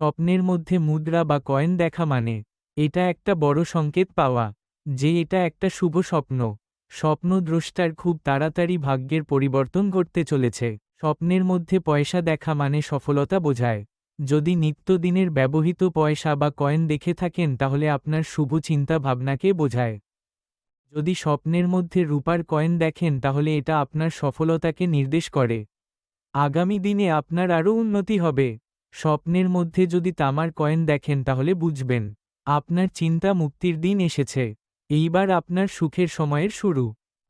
স্বপ্নের মধ্যে মুদ্রা বা কয়েন দেখা মানে এটা একটা বড় সংকেত পাওয়া, যে এটা একটা শুভ স্বপ্ন। স্বপ্নদ্রষ্টার খুব তাড়াতাড়ি ভাগ্যের পরিবর্তন ঘটতে চলেছে। স্বপ্নের মধ্যে পয়সা দেখা মানে সফলতা বোঝায়। যদি নিত্যদিনের ব্যবহৃত পয়সা বা কয়েন দেখে থাকেন, তাহলে আপনার শুভ চিন্তা ভাবনাকে বোঝায়। যদি স্বপ্নের মধ্যে রূপার কয়েন দেখেন, তাহলে এটা আপনার সফলতাকে নির্দেশ করে। আগামী দিনে আপনার আরও উন্নতি হবে। স্বপ্নের মধ্যে যদি তামার কয়েন দেখেন তাহলে বুঝবেন, আপনার চিন্তা মুক্তির দিন এসেছে। এইবার আপনার সুখের সময়ের শুরু।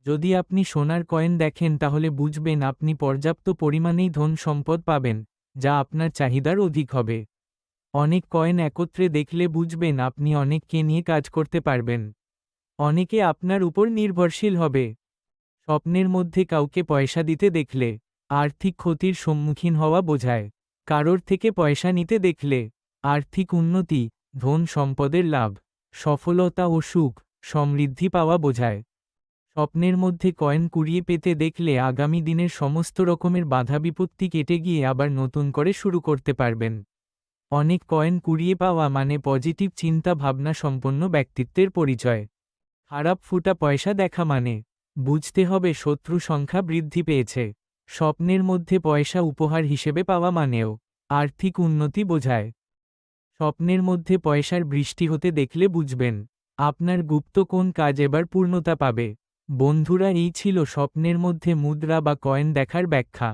যদি আপনি সোনার কয়েন দেখেন তাহলে বুঝবেন আপনি পর্যাপ্ত পরিমাণেই ধন সম্পদ পাবেন, যা আপনার চাহিদার অধিক হবে। অনেক কয়েন একত্রে দেখলে বুঝবেন আপনি অনেককে নিয়ে কাজ করতে পারবেন। অনেকে আপনার উপর নির্ভরশীল হবে। স্বপ্নের মধ্যে কাউকে পয়সা দিতে দেখলে আর্থিক ক্ষতির সম্মুখীন হওয়া বোঝায়। কারোর থেকে পয়সা নিতে দেখলে, আর্থিক উন্নতি, ধন সম্পদের লাভ, সফলতা ও সুখ, সমৃদ্ধি পাওয়া বোঝায়। স্বপ্নের মধ্যে কয়েন কুড়িয়ে পেতে দেখলে আগামী দিনের সমস্ত রকমের বাধা বিপত্তি কেটে গিয়ে আবার নতুন করে শুরু করতে পারবেন। অনেক কয়েন কুড়িয়ে পাওয়া মানে পজিটিভ চিন্তা ভাবনা সম্পন্ন ব্যক্তিত্বের পরিচয়। খারাপ ফুটা পয়সা দেখা মানে বুঝতে হবে শত্রু সংখ্যা বৃদ্ধি পেয়েছে। স্বপ্নের মধ্যে পয়সা উপহার হিসেবে পাওয়া মানেও আর্থিক উন্নতি বোঝায়। স্বপ্নের মধ্যে পয়সার বৃষ্টি হতে দেখলে বুঝবেন, আপনার গুপ্ত কোন কাজ এবার পূর্ণতা পাবে। বন্ধুরা, এই ছিল স্বপ্নের মধ্যে মুদ্রা বা কয়েন দেখার ব্যাখ্যা।